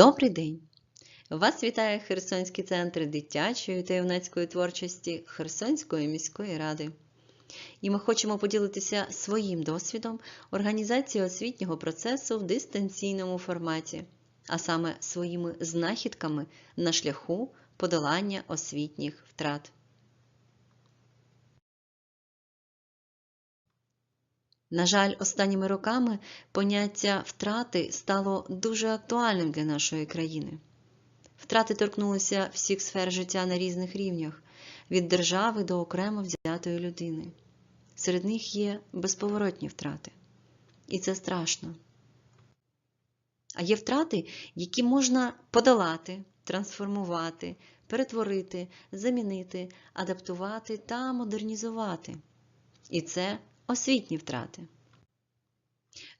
Добрий день! Вас вітає Херсонський центр дитячої та юнацької творчості Херсонської міської ради. І ми хочемо поділитися своїм досвідом організації освітнього процесу в дистанційному форматі, а саме своїми знахідками на шляху подолання освітніх втрат. На жаль, останніми роками поняття втрати стало дуже актуальним для нашої країни. Втрати торкнулися всіх сфер життя на різних рівнях, від держави до окремо взятої людини. Серед них є безповоротні втрати. І це страшно. А є втрати, які можна подолати, трансформувати, перетворити, замінити, адаптувати та модернізувати. І це освітні втрати.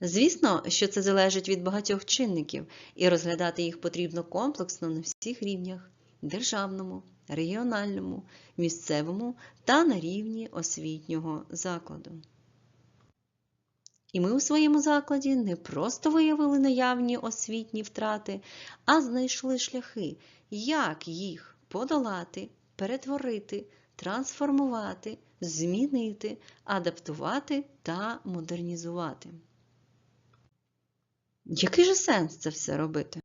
Звісно, що це залежить від багатьох чинників, і розглядати їх потрібно комплексно на всіх рівнях державному, регіональному, місцевому та на рівні освітнього закладу. І ми у своєму закладі не просто виявили наявні освітні втрати, а знайшли шляхи, як їх подолати, перетворити, трансформувати, змінити, адаптувати та модернізувати. Який же сенс це все робити?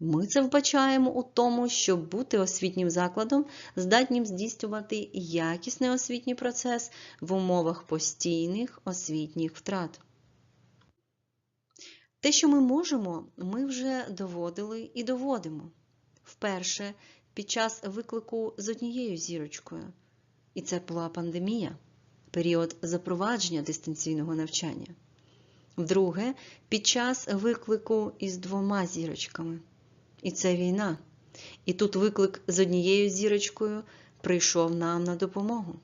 Ми це вбачаємо у тому, щоб бути освітнім закладом, здатнім здійснювати якісний освітній процес в умовах постійних освітніх втрат. Те, що ми можемо, ми вже доводили і доводимо. Вперше під час виклику з однією зірочкою. І це була пандемія, період запровадження дистанційного навчання. Вдруге, під час виклику із двома зірочками. І це війна. І тут виклик з однією зірочкою прийшов нам на допомогу.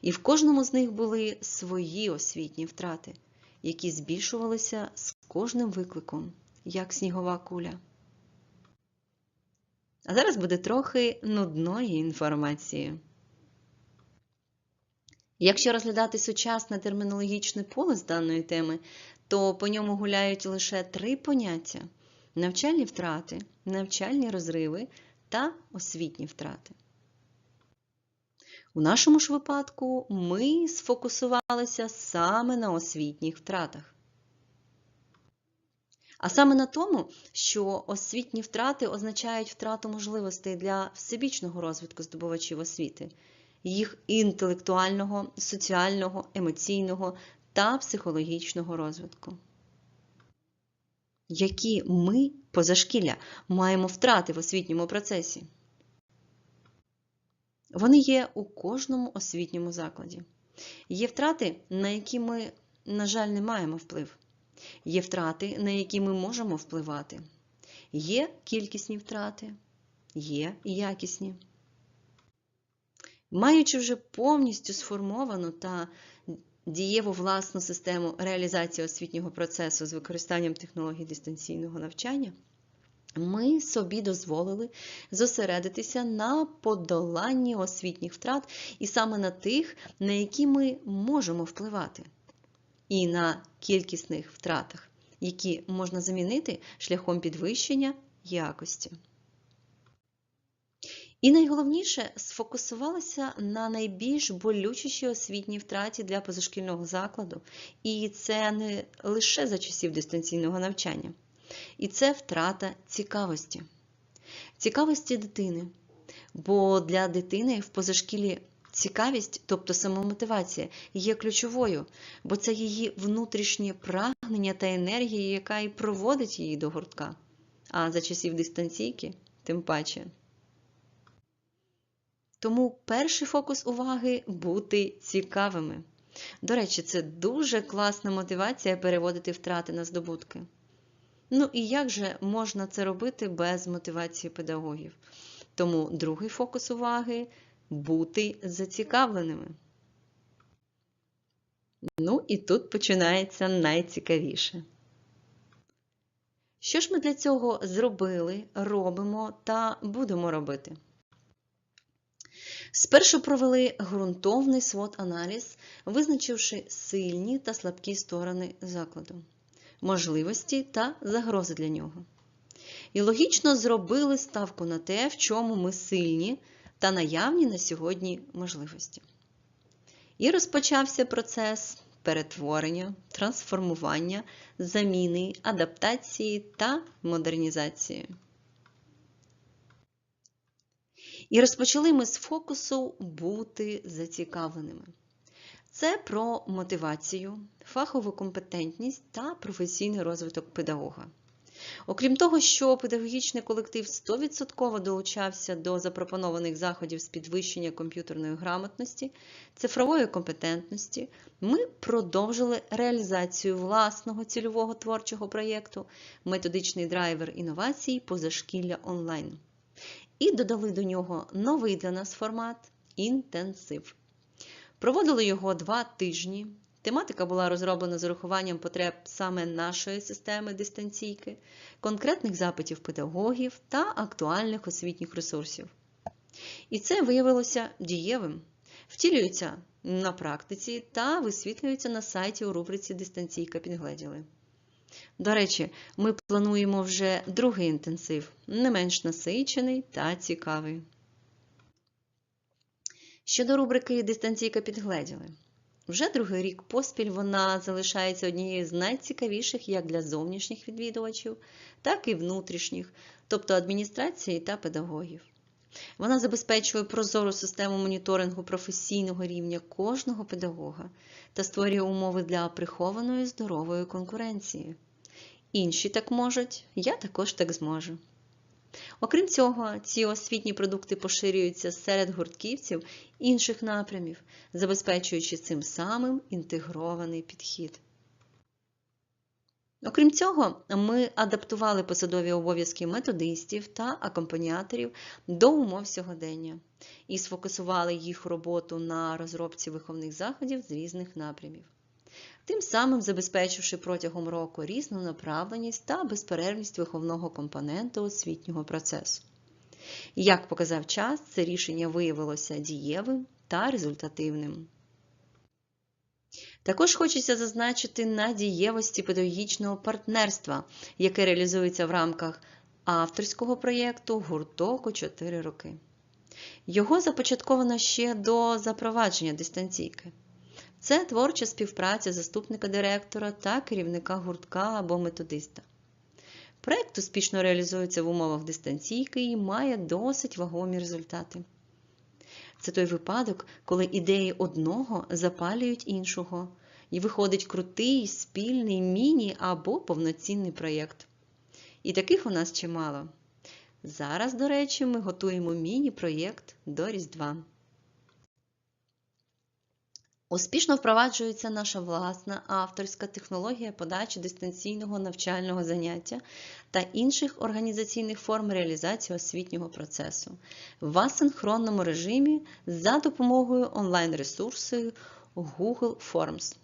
І в кожному з них були свої освітні втрати, які збільшувалися з кожним викликом, як снігова куля. А зараз буде трохи нудної інформації. Якщо розглядати сучасне термінологічне поле з даної теми, то по ньому гуляють лише три поняття: навчальні втрати, навчальні розриви та освітні втрати. У нашому ж випадку ми сфокусувалися саме на освітніх втратах. А саме на тому, що освітні втрати означають втрату можливостей для всебічного розвитку здобувачів освіти, їх інтелектуального, соціального, емоційного та психологічного розвитку. Які ми, позашкілля, маємо втрати в освітньому процесі? Вони є у кожному освітньому закладі. Є втрати, на які ми, на жаль, не маємо вплив. Є втрати, на які ми можемо впливати. Є кількісні втрати, є якісні. Маючи вже повністю сформовану та дієву власну систему реалізації освітнього процесу з використанням технологій дистанційного навчання, ми собі дозволили зосередитися на подоланні освітніх втрат і саме на тих, на які ми можемо впливати, і на кількісних втратах, які можна замінити шляхом підвищення якості. І найголовніше сфокусувалася на найбільш болючішій освітній втраті для позашкільного закладу, і це не лише за часів дистанційного навчання. І це втрата цікавості, цікавості дитини. Бо для дитини в позашкілі цікавість, тобто самомотивація, є ключовою, бо це її внутрішнє прагнення та енергія, яка і проводить її до гуртка. А за часів дистанційки, тим паче. Тому перший фокус уваги бути цікавими. До речі, це дуже класна мотивація переводити втрати на здобутки. Ну і як же можна це робити без мотивації педагогів? Тому другий фокус уваги бути зацікавленими. Ну і тут починається найцікавіше. Що ж ми для цього зробили, робимо та будемо робити? Спершу провели ґрунтовний свод аналіз, визначивши сильні та слабкі сторони закладу. можливості та загрози для нього. І логічно зробили ставку на те, в чому ми сильні та наявні на сьогодні можливості. І розпочався процес перетворення, трансформування, заміни, адаптації та модернізації. І розпочали ми з фокусу бути зацікавленими. Це про мотивацію, фахову компетентність та професійний розвиток педагога. Окрім того, що педагогічний колектив 100% долучався до запропонованих заходів з підвищення комп'ютерної грамотності, цифрової компетентності, ми продовжили реалізацію власного цільового творчого проєкту Методичний драйвер інновацій позашкілля онлайн. І додали до нього новий для нас формат інтенсив. Проводили його два тижні. Тематика була розроблена з урахуванням потреб саме нашої системи дистанційки, конкретних запитів педагогів та актуальних освітніх ресурсів. І це виявилося дієвим, втілюється на практиці та висвітлюється на сайті у рубриці Дистанційка підгледіли. До речі, ми плануємо вже другий інтенсив, не менш насичений та цікавий. Щодо рубрики Дистанційка підгледіли. Вже другий рік поспіль вона залишається однією з найцікавіших як для зовнішніх відвідувачів, так і внутрішніх, тобто адміністрації та педагогів. Вона забезпечує прозору систему моніторингу професійного рівня кожного педагога та створює умови для прихованої здорової конкуренції. Інші так можуть, я також так зможу. Окрім цього, ці освітні продукти поширюються серед гуртківців інших напрямів, забезпечуючи цим самим інтегрований підхід. Окрім цього, ми адаптували посадові обов'язки методистів та акомпаніаторів до умов сьогодення і сфокусували їх роботу на розробці виховних заходів з різних напрямів, тим самим забезпечивши протягом року різну направленість та безперервність виховного компоненту освітнього процесу. Як показав час, це рішення виявилося дієвим та результативним. Також хочеться зазначити на дієвості педагогічного партнерства, яке реалізується в рамках авторського проєкту Гурток у 4 роки. Його започатковано ще до запровадження дистанційки. Це творча співпраця заступника директора та керівника гуртка або методиста. Проєкт успішно реалізується в умовах дистанційки і має досить вагомі результати. Це той випадок, коли ідеї одного запалюють іншого, і виходить крутий, спільний міні або повноцінний проєкт. І таких у нас чимало. Зараз, до речі, ми готуємо міні-проєкт до Різдва. Успішно впроваджується наша власна авторська технологія подачі дистанційного навчального заняття та інших організаційних форм реалізації освітнього процесу в асинхронному режимі за допомогою онлайн-ресурсу Google Forms.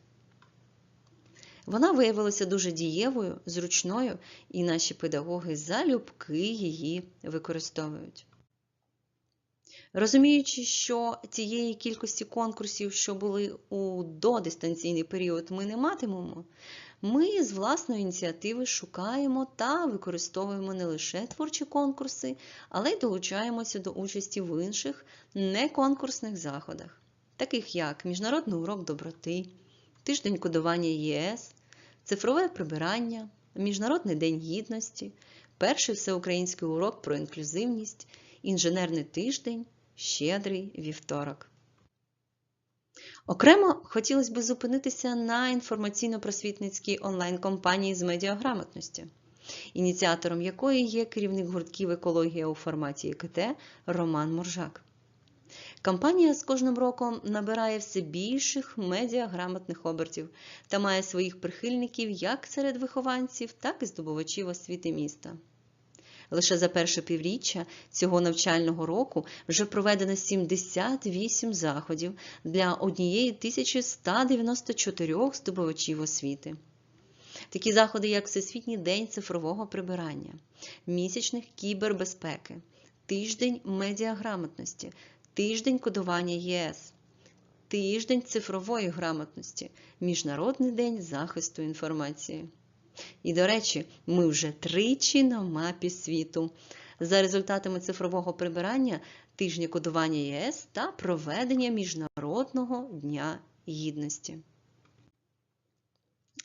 Вона виявилася дуже дієвою, зручною, і наші педагоги залюбки її використовують. Розуміючи, що цієї кількості конкурсів, що були у додистанційний період, ми не матимемо, ми з власної ініціативи шукаємо та використовуємо не лише творчі конкурси, але й долучаємося до участі в інших неконкурсних заходах, таких як Міжнародний урок доброти, Тиждень кодування ЄС, цифрове прибирання, Міжнародний день гідності, перший всеукраїнський урок про інклюзивність, інженерний тиждень щедрий вівторок. Окремо хотілося б зупинитися на інформаційно-просвітницькій онлайн-компанії з медіаграмотності, ініціатором якої є керівник гуртків екологія у форматі ІКТ Роман Моржак. Компанія з кожним роком набирає все більших медіаграмотних обертів та має своїх прихильників як серед вихованців, так і здобувачів освіти міста. Лише за перше півріччя цього навчального року вже проведено 78 заходів для 1194 здобувачів освіти. Такі заходи, як Всесвітній день цифрового прибирання, місячних кібербезпеки, тиждень медіаграмотності, тиждень кодування ЄС, тиждень цифрової грамотності, Міжнародний день захисту інформації. І, до речі, ми вже тричі на мапі світу. За результатами цифрового прибирання тижня кодування ЄС та проведення Міжнародного дня гідності.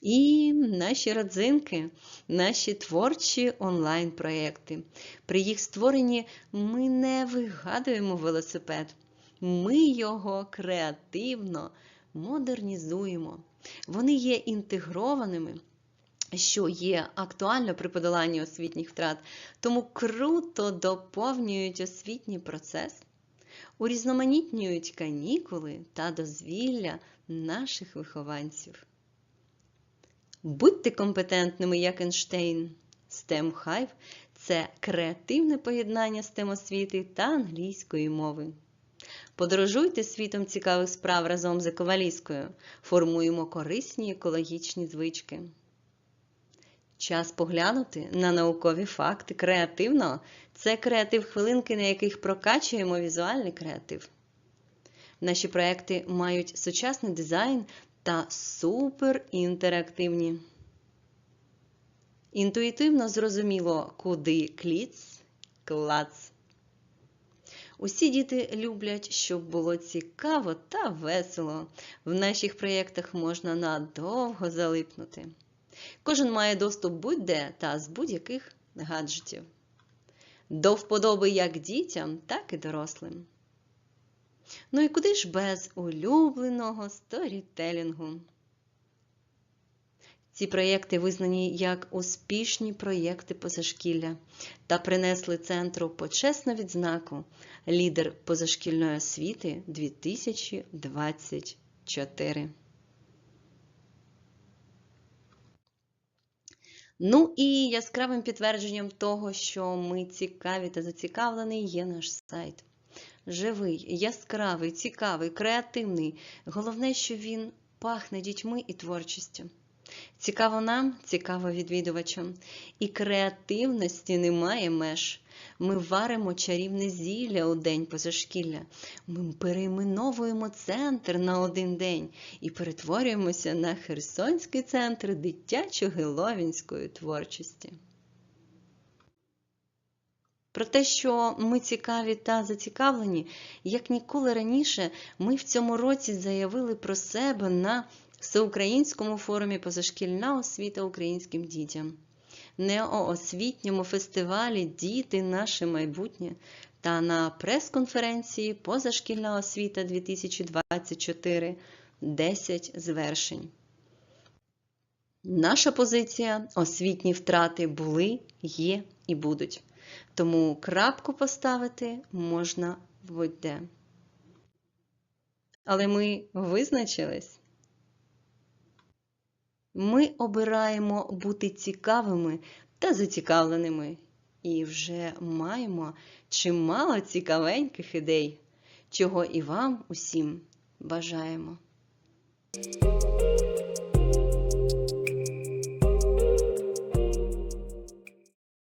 І наші родзинки, наші творчі онлайн-проекти. При їх створенні ми не вигадуємо велосипед, ми його креативно модернізуємо. Вони є інтегрованими, що є актуально при подоланні освітніх втрат, тому круто доповнюють освітній процес, урізноманітнюють канікули та дозвілля наших вихованців. Будьте компетентними, як Ейнштейн. STEM Hive – це креативне поєднання STEM освіти та англійської мови. Подорожуйте світом цікавих справ разом з Ековаліскою. Формуємо корисні екологічні звички. Час поглянути на наукові факти креативно це креатив хвилинки, на яких прокачуємо візуальний креатив. Наші проекти мають сучасний дизайн та суперінтерактивні. Інтуїтивно зрозуміло, куди кліц, клац. Усі діти люблять, щоб було цікаво та весело. В наших проєктах можна надовго залипнути. Кожен має доступ будь-де та з будь-яких гаджетів. До вподоби як дітям, так і дорослим. Ну і куди ж без улюбленого сторітелінгу? Ці проєкти визнані як успішні проєкти позашкілля та принесли центру почесну відзнаку Лідер позашкільної освіти 2024. Ну і яскравим підтвердженням того, що ми цікаві та зацікавлені, є наш сайт. Живий, яскравий, цікавий, креативний. Головне, що він пахне дітьми і творчістю. Цікаво нам, цікаво відвідувачам. І креативності немає меж. Ми варимо чарівне зілля у день позашкілля. Ми перейменовуємо центр на один день і перетворюємося на Херсонський центр дитячо-геловінської творчості. Про те, що ми цікаві та зацікавлені, як ніколи раніше, ми в цьому році заявили про себе на Всеукраїнському форумі позашкільна освіта українським дітям, неоосвітньому фестивалі Діти наше майбутнє та на прес-конференції Позашкільна освіта 2024 10 звершень. Наша позиція освітні втрати були, є і будуть. Тому крапку поставити можна будь-де. Але ми визначились. Ми обираємо бути цікавими та зацікавленими і вже маємо чимало цікавеньких ідей, чого і вам усім бажаємо.